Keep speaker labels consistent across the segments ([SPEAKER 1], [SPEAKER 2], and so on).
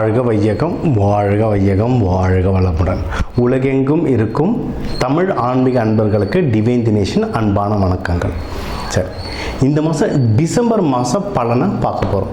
[SPEAKER 1] வாழ்க வையகம் வாழ்க வையகம் வாழ்க வளமுடன். உலகெங்கும் இருக்கும் தமிழ் ஆன்மீக அன்பர்களுக்கு டிவைன் தினேஷன் அன்பான வணக்கங்கள். சரி இந்த மாதம் டிசம்பர் மாத பலனை பார்க்க போகிறோம்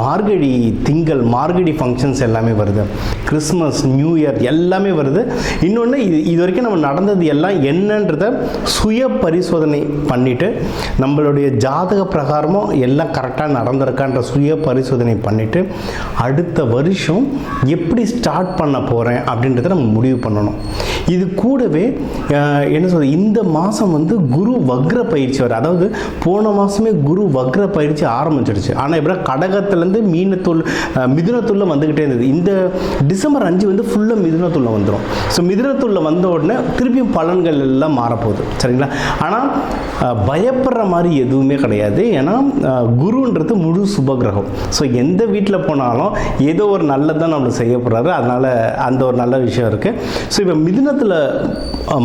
[SPEAKER 1] மார்கழி திங்கள் மார்கழி ஃபங்க்ஷன்ஸ் எல்லாமே வருது. கிறிஸ்மஸ் நியூ இயர் எல்லாமே வருது. இன்னொன்று இது இது வரைக்கும் நம்ம நடந்தது எல்லாம் என்னன்றத சுய பரிசோதனை பண்ணிவிட்டு நம்மளுடைய ஜாதக பிரகாரமும் எல்லாம் கரெக்டாக நடந்திருக்கான்ற சுய பரிசோதனை பண்ணிவிட்டு அடுத்த வருஷம் எப்படி ஸ்டார்ட் பண்ண போகிறேன் அப்படின்றத நம்ம முடிவு பண்ணணும். இது கூடவே என்ன சொல்றது இந்த மாதம் வந்து குரு வக்ர பயிற்சி வர அதாவது போன மாதமே குரு வக்ர பயிற்சி ஆரம்பிச்சிடுச்சு ஆனால் இப்போ கடகத்துலேருந்து மீனத்துள் மிதுனத்துள்ள வந்துக்கிட்டே இருந்தது. இந்த டிசம்பர் அஞ்சு வந்து ஃபுல்லாக மிதுனத்துள்ள வந்துடும் ஸோ மிதுனத்துள்ள வந்த உடனே திருப்பியும் பலன்கள் எல்லாம் மாறப்போகுது. சரிங்களா? ஆனால் பயப்படுற மாதிரி எதுவுமே கிடையாது. ஏன்னா குருன்றது முழு சுபகிரகம். ஸோ எந்த வீட்டில் போனாலும் ஏதோ ஒரு நல்லதான் நம்மளுக்கு செய்ய போகிறாரு அதனால் அந்த ஒரு நல்ல விஷயம் இருக்குது ஸோ இப்போ மிதுனத்தில்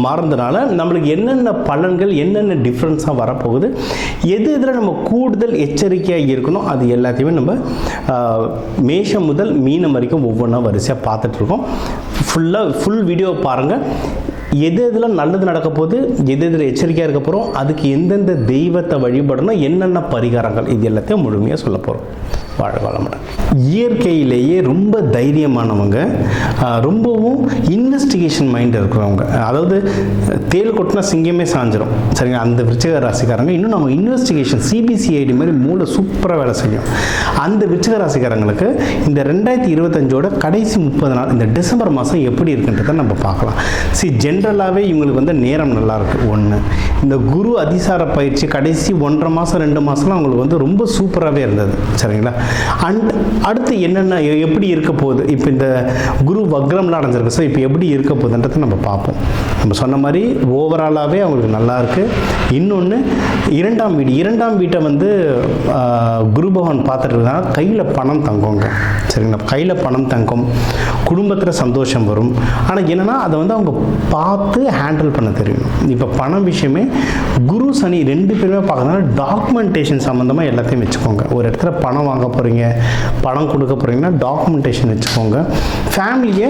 [SPEAKER 1] மாறுறதுனால நம்மளுக்கு என்னென்ன பலன்கள் என்னென்ன டிஃப்ரென்ஸாக வரப்போகுது எது இதில் நம்ம கூடுதல் எச்சரிக்கையாக இருக்கணும் அது எல்லாத்தையுமே நம்ம மேஷம் முதல் மீனம் வரைக்கும் ஒவ்வொன்றா வரிசையாக பார்த்துட்ருக்கோம். ஃபுல்லாக ஃபுல் வீடியோ பாருங்கள் எது எதில் நல்லது நடக்க போது எது எதில் எச்சரிக்கையாக இருக்க போகிறோம் அதுக்கு எந்தெந்த தெய்வத்தை வழிபடணும் என்னென்ன பரிகாரங்கள் இது எல்லாத்தையும் முழுமையாக சொல்ல போகிறோம் வாழ வளமுடன் இயற்கையிலேயே ரொம்ப தைரியமானவங்க ரொம்பவும் இன்வெஸ்டிகேஷன் மைண்ட் இருக்கிறவங்க. அதாவது தேல் கொட்டினா சிங்கமே சாஞ்சிரும். சரிங்க அந்த விருச்சிக ராசிக்காரங்க இன்னும் நம்ம இன்வெஸ்டிகேஷன் சிபிசிஐடி மாதிரி மூளை சூப்பராக வேலை செய்யும். அந்த விருச்சிக ராசிக்காரங்களுக்கு இந்த ரெண்டாயிரத்தி இருபத்தஞ்சோட கடைசி முப்பது நாள் இந்த டிசம்பர் மாதம் எப்படி இருக்குன்றதை நம்ம பார்க்கலாம். சி ஜென்ரலாகவே இவங்களுக்கு வந்து நேரம் நல்லாயிருக்கு ஒன்று இந்த குரு அதிசார பயிற்சி கடைசி ஒன்றரை மாதம் ரெண்டு மாதம்லாம் அவங்களுக்கு வந்து ரொம்ப சூப்பராகவே இருந்தது. சரிங்களா? அண்ட் அடுத்து என்னென்ன எப்படி இருக்க போகுது? இப்போ இந்த குரு வக்ரம்லாம் அடைஞ்சிருக்கு. ஸோ இப்போ எப்படி இருக்க போகுதுன்றதை நம்ம பார்ப்போம். நம்ம சொன்ன மாதிரி ஓவராலாகவே அவங்களுக்கு நல்லாயிருக்கு இன்னொன்று இரண்டாம் வீடு. இரண்டாம் வீட்டை வந்து குரு பகவான் பார்த்துட்டு இருக்காங்க. கையில் பணம் தங்குங்க. சரிங்களா? கையில் பணம் தங்கும். குடும்பத்தில் சந்தோஷம் வரும். ஆனால் என்னென்னா அதை வந்து அவங்க பார்த்து ஹேண்டில் பண்ண தெரியும். இப்போ பணம் விஷயமே குரு சனி ரெண்டு பேருமே பார்க்கறதுனால டாக்குமெண்டேஷன் சம்மந்தமாக எல்லாத்தையும் வச்சுக்கோங்க. ஒரு இடத்துல பணம் வாங்க போகிறீங்க பணம் கொடுக்க போகிறீங்கன்னா டாக்குமெண்டேஷன் வச்சுக்கோங்க. ஃபேமிலியை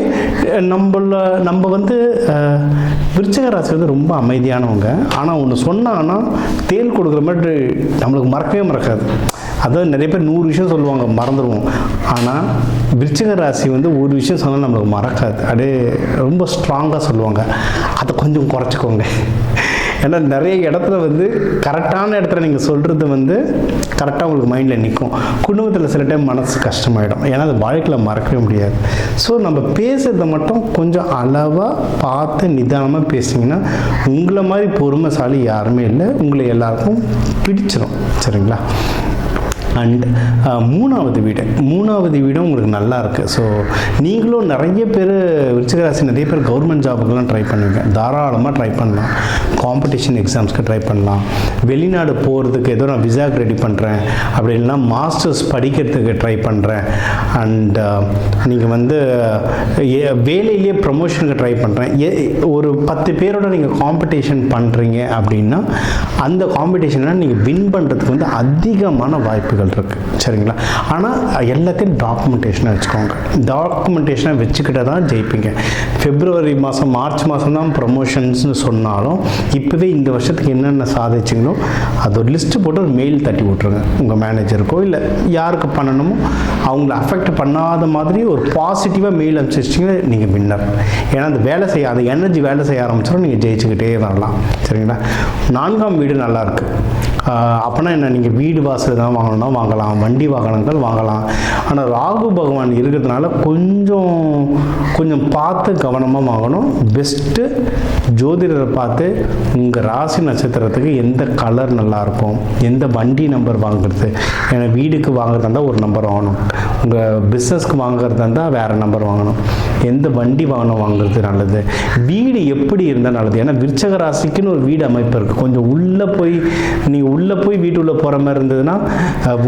[SPEAKER 1] நம்மள நம்ம வந்து அஹ், ராசி வந்து ரொம்ப அமைதியானவங்க. ஆனால் ஒன்று சொன்னாங்கன்னா தேல் கொடுக்குற மாதிரி நம்மளுக்கு மறக்கவே மறக்காது. அதாவது நிறைய பேர் நூறு விஷயம் சொல்லுவாங்க மறந்துடுவோம் ஆனால் விருச்சிக ராசி வந்து ஒரு விஷயம் சொன்னால் நம்மளுக்கு மறக்காது. அப்படியே ரொம்ப ஸ்ட்ராங்காக சொல்லுவாங்க. அதை கொஞ்சம் குறைச்சிக்கோங்க. ஏன்னா நிறைய இடத்துல வந்து கரெக்டான இடத்துல நீங்கள் சொல்கிறது வந்து கரெக்டாக உங்களுக்கு மைண்டில் நிற்கும் குடும்பத்தில் சில டைம் மனசு கஷ்டமாயிடும். ஏன்னா அது வாழ்க்கையில் மறக்கவே முடியாது. ஸோ நம்ம பேசுகிறத மட்டும் கொஞ்சம் அளவாக பார்த்து நிதானமாக பேசிங்கன்னா உங்களை மாதிரி பொறுமைசாலி யாருமே இல்லை. உங்களை எல்லாருக்கும் பிடிச்சிடும் சரிங்களா? அண்ட் uh, மூணாவது வீடு. மூணாவது வீடும் உங்களுக்கு நல்லா இருக்குது ஸோ நீங்களும் நிறைய பேர் விருச்சிகராசி நிறைய பேர் கவர்மெண்ட் ஜாபுக்கெல்லாம் ட்ரை பண்ணுவீங்க. தாராளமாக ட்ரை பண்ணலாம். காம்படிஷன் எக்ஸாம்ஸ்க்கு ட்ரை பண்ணலாம். வெளிநாடு போகிறதுக்கு ஏதோ நான் விசாக்கு ரெடி பண்ணுறேன் அப்படி இல்லைனா மாஸ்டர்ஸ் படிக்கிறதுக்கு ட்ரை பண்ணுறேன் அண்ட் uh, நீங்கள் வந்து uh, ஏ- வேலையிலேயே ப்ரமோஷனுக்கு ட்ரை பண்ணுறேன் ஏ ஒரு பத்து பேரோட நீங்கள் காம்படிஷன் பண்ணுறீங்க அப்படின்னா அந்த காம்படிஷனில் நீங்கள் வின் பண்ணுறதுக்கு வந்து அதிகமான வாய்ப்பு வாய்ப்புகள் இருக்குது சரிங்களா? ஆனால் எல்லாத்தையும் டாக்குமெண்டேஷனாக வச்சுக்கோங்க. டாக்குமெண்டேஷனாக வச்சுக்கிட்ட தான் ஜெயிப்பீங்க. பிப்ரவரி மாதம் மார்ச் மாதம் தான் ப்ரமோஷன்ஸ்னு சொன்னாலும் இப்போவே இந்த வருஷத்துக்கு என்னென்ன சாதிச்சிங்களோ அது ஒரு லிஸ்ட்டு போட்டு ஒரு மெயில் தட்டி விட்ருங்க உங்கள் மேனேஜருக்கோ இல்லை யாருக்கு பண்ணணுமோ அவங்கள அஃபெக்ட் பண்ணாத மாதிரி ஒரு பாசிட்டிவாக மெயில் அனுப்பிச்சிட்டிங்கன்னா நீங்கள் வின்னர் ஏன்னா அந்த வேலை செய்ய அந்த எனர்ஜி வேலை செய்ய ஆரம்பிச்சிடும் நீங்கள் ஜெயிச்சுக்கிட்டே வரலாம். சரிங்களா? நான்காம் வீடு நல்லா இருக்கு. அப்போனா என்ன நீங்கள் வீடு வாசல் தான் வாங்கணும்னா வாங்கலாம் வண்டி வாகனங்கள் வாங்கலாம். ஆனால் ராகு பகவான் இருக்கிறதுனால கொஞ்சம் கொஞ்சம் பார்த்து கவனமாக வாங்கணும். பெஸ்ட்டு ஜோதிடரை பார்த்து உங்கள் ராசி நட்சத்திரத்துக்கு எந்த கலர் நல்லா இருக்கும்? எந்த வண்டி நம்பர் வாங்குறது? ஏன்னா வீடுக்கு வாங்குறதா இருந்தால் ஒரு நம்பர் வாங்கணும். உங்கள் பிஸ்னஸ்க்கு வாங்குறதா இருந்தால் வேறு நம்பர் வாங்கணும். எந்த வண்டி வாகனம் வாங்குறது நல்லது. வீடு எப்படி இருந்தால் நல்லது. ஏன்னா விருச்சக ராசிக்குன்னு ஒரு வீடு அமைப்பு இருக்குது கொஞ்சம் உள்ளே போய் நீங்கள் உள்ளே போய் வீட்டுக்குள்ளே போகிற மாதிரி இருந்ததுன்னா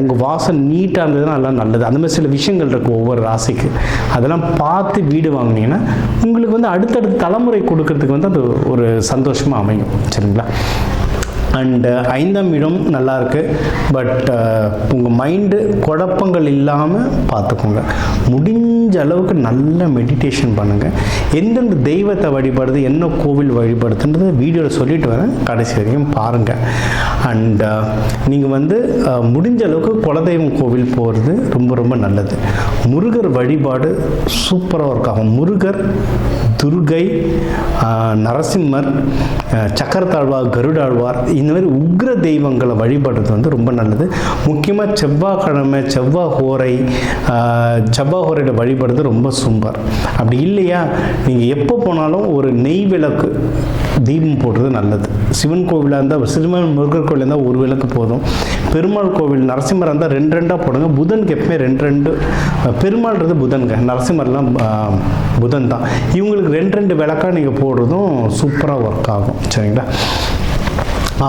[SPEAKER 1] உங்கள் வாசல் நீட்டாக இருந்ததுன்னா எல்லாம் நல்லது. அந்த மாதிரி சில விஷயங்கள் இருக்குது ஒவ்வொரு ராசிக்கு. அதெல்லாம் பார்த்து வீடு வாங்கினீங்கன்னா உங்களுக்கு வந்து அடுத்தடுத்த தலைமுறை கொடுக்கறதுக்கு வந்து அது ஒரு சந்தோஷமாக அமையும். சரிங்களா? அண்டு uh, ஐந்தாம் இடம் நல்லா இருக்குது பட் uh, உங்கள் மைண்டு குழப்பங்கள் இல்லாமல் பார்த்துக்கோங்க முடிஞ்ச அளவுக்கு நல்ல மெடிடேஷன் பண்ணுங்கள் எந்தெந்த தெய்வத்தை வழிபடுது என்ன கோவில் வழிபடுதுன்றது வீடியோவில் சொல்லிட்டு வரேன். கடைசி வரைக்கும் பாருங்கள் அண்ட் uh, நீங்கள் வந்து முடிஞ்ச அளவுக்கு குலதெய்வம் கோவில் போகிறது ரொம்ப ரொம்ப நல்லது. முருகர் வழிபாடு சூப்பராக இருக்காகும் முருகர் துர்கை நரசிம்மர் சக்கரத்தாழ்வார் கருடாழ்வார் இந்த மாதிரி உக்ர தெய்வங்களை வழிபடுறது வந்து ரொம்ப நல்லது. முக்கியமாக செவ்வாய்க்கிழமை செவ்வாய் ஹோரை செவ்வாய் ஹோரையில் வழிபடுறது ரொம்ப சூப்பர். அப்படி இல்லையா? நீங்கள் எப்போ போனாலும் ஒரு நெய் விளக்கு தீபம் போடுறது நல்லது. சிவன் கோவிலாக இருந்தால் சிறுமன் முருகர் கோவிலாக இருந்தால் ஒரு விளக்கு போதும். பெருமாள் கோவில் நரசிம்மர் இருந்தால் ரெண்டு ரெண்டாக போடுங்க. புதனுக்கு எப்பவுமே ரெண்டு ரெண்டு பெருமாள்ன்றது புதன்க நரசிம்மர்லாம் புதன் தான் இவங்களுக்கு ரெண்டு ரெண்டு விளக்காக நீங்கள் போடுறதும் சூப்பராக ஒர்க் ஆகும். சரிங்களா?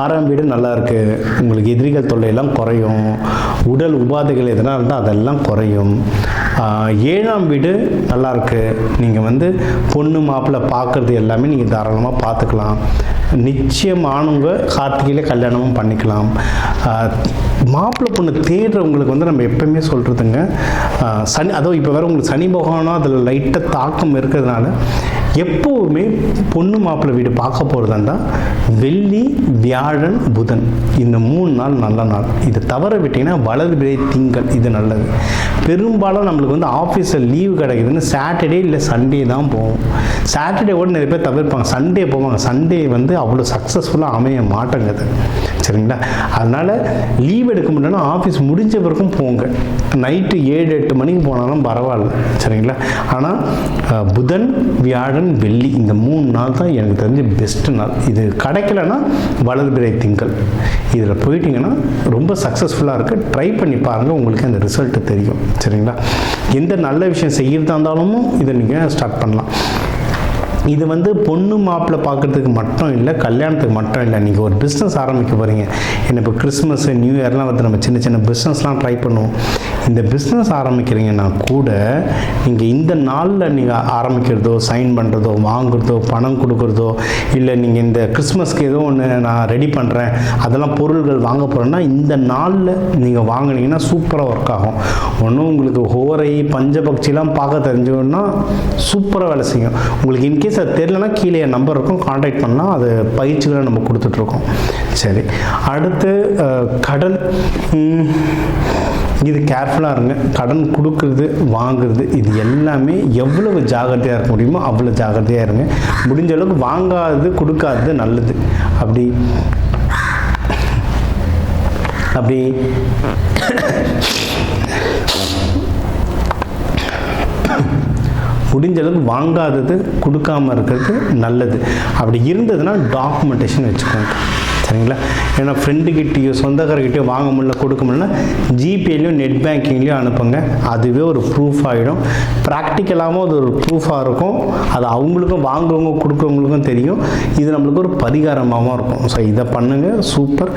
[SPEAKER 1] ஆறாம் வீடு நல்லாயிருக்கு உங்களுக்கு எதிரிகள் தொல்லையெல்லாம் குறையும். உடல் உபாதைகள் எதனா இருந்தால் அதெல்லாம் குறையும். ஏழாம் வீடு நல்லாயிருக்கு நீங்கள் வந்து பொண்ணு மாப்பிள்ளை பார்க்குறது எல்லாமே நீங்கள் தாராளமாக பார்த்துக்கலாம் நிச்சயமானவங்க கார்த்திகையில் கல்யாணமும் பண்ணிக்கலாம். மாப்பிள்ளை பொண்ணு தேடுறவங்களுக்கு வந்து நம்ம எப்பயுமே சொல்கிறதுங்க சனி அதோ இப்போ வேறு உங்களுக்கு சனி பகவானோ அதில் லைட்டாக தாக்கம் இருக்கிறதுனால எப்போவுமே பொண்ணு மாப்பிள்ளை வீடு பார்க்க போகிறதாண்டா வெள்ளி வியாழன் புதன். இந்த மூணு நாள் நல்ல நாள். இது தவற விட்டிங்கன்னா வலது விரை திங்கள். இது நல்லது. பெரும்பாலும் நம்மளுக்கு வந்து ஆஃபீஸில் லீவு கிடைக்குதுன்னு சாட்டர்டே இல்லை சண்டே தான் போவோம் சாட்டர்டே கூட நிறைய பேர் தவிர்ப்பாங்க. சண்டே போவாங்க. சண்டே வந்து அவ்வளோ சக்ஸஸ்ஃபுல்லாக அமைய மாட்டேங்குது சரிங்களா? அதனால் லீவ் எடுக்க முடியலன்னா ஆஃபீஸ் முடிஞ்ச பிறகும் போங்க. நைட்டு ஏழு எட்டு மணிக்கு போனாலும் பரவாயில்ல. சரிங்களா? ஆனால் புதன் வியாழன் வெள்ளி இந்த மூணு நாள் தான் எனக்கு தெரிஞ்ச பெஸ்ட் நாள். இது கிடைக்கலன்னா வளர்பிறை திங்கள். இதில் போயிட்டீங்கன்னா ரொம்ப சக்ஸஸ்ஃபுல்லாக இருக்குது ட்ரை பண்ணி பாருங்கள் உங்களுக்கு அந்த ரிசல்ட்டு தெரியும். சரிங்களா? எந்த நல்ல விஷயம் செய்கிறதா இருந்தாலும் இதை நீங்கள் ஸ்டார்ட் பண்ணலாம். இது வந்து பொண்ணு மாப்பிள்ளை பார்க்குறதுக்கு மட்டும் இல்லை கல்யாணத்துக்கு மட்டும் இல்லை. நீங்கள் ஒரு பிஸ்னஸ் ஆரம்பிக்க போகிறீங்க என்ன இப்போ கிறிஸ்மஸ் நியூ இயர்லாம் வந்து நம்ம சின்ன சின்ன பிஸ்னஸ்லாம் ட்ரை பண்ணுவோம். இந்த பிஸ்னஸ் ஆரம்பிக்கிறீங்கன்னா கூட நீங்கள் இந்த நாளில் நீங்கள் ஆரம்பிக்கிறதோ சைன் பண்ணுறதோ வாங்குறதோ பணம் கொடுக்குறதோ இல்லை நீங்கள் இந்த கிறிஸ்மஸ்க்கு ஏதோ ஒன்று நான் ரெடி பண்ணுறேன் அதெல்லாம் பொருள்கள் வாங்க போகிறேன்னா இந்த நாளில் நீங்கள் வாங்கினீங்கன்னா சூப்பராக ஒர்க் ஆகும். ஒன்றும் உங்களுக்கு ஹோரை பஞ்சபக்ஷிலாம் பார்க்க தெரிஞ்சோன்னா சூப்பராக வேலை செய்யும். உங்களுக்கு இன்கேஸ் அது தெரிலனா கீழே நம்பர் இருக்கும். காண்டாக்ட் பண்ணால் அது பயிற்சிகளை நம்ம கொடுத்துட்ருக்கோம். சரி. அடுத்து கடன் இது கேர்ஃபுல்லாக இருங்க. கடன் கொடுக்கறது வாங்குறது இது எல்லாமே எவ்வளவு ஜாகிரதையாக இருக்க முடியுமோ அவ்வளோ ஜாகிரதையாக இருங்க. முடிஞ்ச அளவுக்கு வாங்காதது கொடுக்காதது நல்லது. அப்படி. அப்படி. முடிஞ்சளவுக்கு வாங்காதது கொடுக்காம இருக்கிறது நல்லது. அப்படி இருந்ததுன்னா டாக்குமெண்டேஷன் வச்சுக்கோங்க. சரிங்களா? ஏன்னா ஃப்ரெண்டுக்கிட்டேயோ சொந்தக்காரர்கிட்டயோ வாங்க முடியல கொடுக்க முடியல ஜிபேலையும் நெட் பேங்கிங்லேயும் அனுப்புங்க. அதுவே ஒரு ப்ரூஃப் ஆகிடும் ப்ராக்டிக்கலாகவும் அது ஒரு ப்ரூஃபாக இருக்கும். அது அவங்களுக்கும் வாங்குறவங்க கொடுக்குறவங்களுக்கும் தெரியும். இது நம்மளுக்கு ஒரு பரிகாரமாகவும் இருக்கும். ஸோ இதை பண்ணுங்கள் சூப்பர்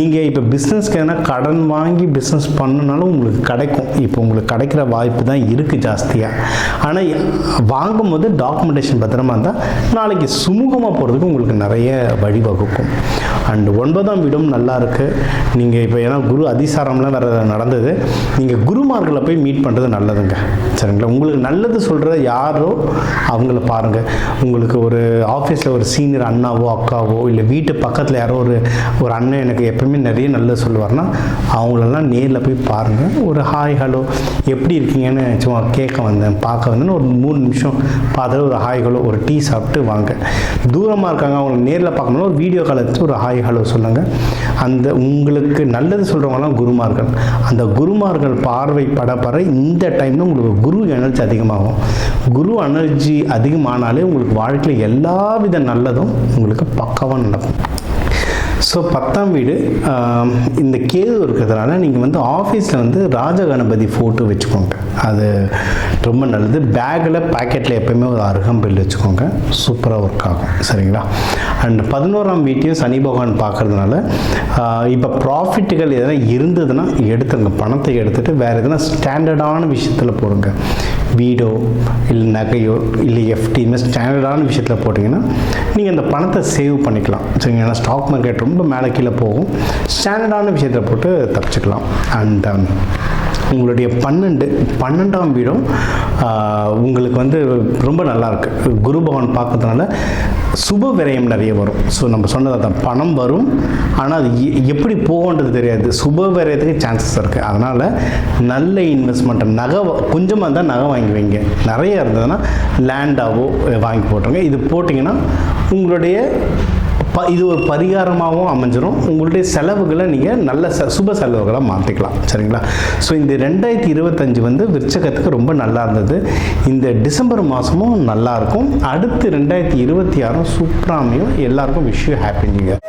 [SPEAKER 1] நீங்கள் இப்போ பிஸ்னஸ்க்கு எதனா கடன் வாங்கி பிஸ்னஸ் பண்ணனாலும் உங்களுக்கு கிடைக்கும். இப்போ உங்களுக்கு கிடைக்கிற வாய்ப்பு தான் இருக்குது ஜாஸ்தியாக ஆனால் வாங்கும்போது டாக்குமெண்டேஷன் பத்திரமா இருந்தால் நாளைக்கு சுமூகமாக போகிறதுக்கு உங்களுக்கு நிறைய வழிவகுக்கும். அண்ட் ஒன்பதாம் வீடும் நல்லா இருக்குது நீங்கள் இப்போ ஏன்னா குரு அதிசாரம்லாம் வேறு நடந்தது. நீங்கள் குருமார்களை போய் மீட் பண்ணுறது நல்லதுங்க. சரிங்களா? உங்களுக்கு நல்லது சொல்கிற யாரோ அவங்கள பாருங்கள் உங்களுக்கு ஒரு ஆஃபீஸில் ஒரு சீனியர் அண்ணாவோ அக்காவோ இல்லை வீட்டு பக்கத்தில் யாரோ ஒரு ஒரு அண்ணன் எனக்கு எப்பவுமே நிறைய நல்லது சொல்லுவார்னா அவங்களெல்லாம் நேரில் போய் பாருங்கள் ஒரு ஹாய் ஹலோ எப்படி இருக்கீங்கன்னு சும்மா கேட்க வந்தேன் பார்க்க வந்தேன்னு ஒரு மூணு நிமிஷம் பார்த்துட்டு ஒரு ஹாய் ஹலோ ஒரு டீ சாப்பிட்டு வாங்க. தூரமாக இருக்காங்க அவங்களுக்கு நேரில் பார்க்கணும் ஒரு வீடியோ காலத்து ஒரு ஹாய் ஹலோ சொல்லுங்கள் அந்த உங்களுக்கு நல்லது சொல்கிறவங்களாம் குருமார்கள். அந்த குருமார்கள் பார்வை பட பட இந்த டைமில் உங்களுக்கு குரு எனர்ஜி அதிகமாகும். குரு எனர்ஜி அதிகமானாலே உங்களுக்கு வாழ்க்கையில் எல்லா வித நல்லதும் உங்களுக்கு பக்கவாக நடக்கும். ஸோ பத்தாம் வீடு இந்த கேது இருக்கிறதுனால நீங்கள் வந்து ஆஃபீஸில் வந்து ராஜ கணபதி ஃபோட்டோ வச்சுக்கோங்க. அது ரொம்ப நல்லது. பேக்கில் பாக்கெட்டில் எப்பயுமே ஒரு அருகம்பில் வச்சுக்கோங்க. சூப்பராக ஒர்க் ஆகும். சரிங்களா? அண்ட் பதினோராம் வீட்டையும் சனி பகவான் பார்க்கறதுனால இப்போ ப்ராஃபிட்டுகள் எதனா இருந்ததுன்னா எடுத்துருங்க பணத்தை எடுத்துகிட்டு வேறு எதனா ஸ்டாண்டர்டான விஷயத்தில் போடுங்க. வீடோ இல்லை நகையோ இல்லை எஃப்டி இந்த ஸ்டாண்டர்டான விஷயத்தில் போட்டிங்கன்னா நீங்கள் அந்த பணத்தை சேவ் பண்ணிக்கலாம். சரிங்க ஏன்னா ஸ்டாக் மார்க்கெட் ரொம்ப மேலே கீழே போகும். ஸ்டாண்டர்டான விஷயத்தில் போட்டு தப்பிச்சுக்கலாம். அண்ட் உங்களுடைய பன்னெண்டு பன்னெண்டாம் வீடும் உங்களுக்கு வந்து ரொம்ப நல்லாயிருக்கு குரு பகவான் பார்க்கறதுனால சுப விரயம் நிறைய வரும். ஸோ நம்ம சொன்னது தான் பணம் வரும் ஆனால் அது எ- எப்படி போகன்றது தெரியாது. சுப விரயத்துக்கு சான்சஸ் இருக்குது அதனால் நல்ல இன்வெஸ்ட்மெண்ட்டை நகை கொஞ்சமாக இருந்தால் நகை வாங்கி வைங்க. நிறைய இருந்ததுன்னா லேண்டாவோ வாங்கி போட்டுருங்க. இது போட்டிங்கன்னா உங்களுடைய ப இது ஒரு பரிகாரமாகவும் அமைஞ்சிரும். உங்களுடைய செலவுகளை நீங்கள் நல்ல ச சுப செலவுகளாக மாற்றிக்கலாம் சரிங்களா? ஸோ இந்த ரெண்டாயிரத்தி இருபத்தஞ்சு வந்து விற்சகத்துக்கு ரொம்ப நல்லா இருந்தது. இந்த டிசம்பர் மாதமும் நல்லாயிருக்கும் அடுத்து ரெண்டாயிரத்தி இருபத்தி ஆறும் சூப்பராமையும் எல்லாருக்கும் விஷயம் ஹாப்பி நியூ இயர்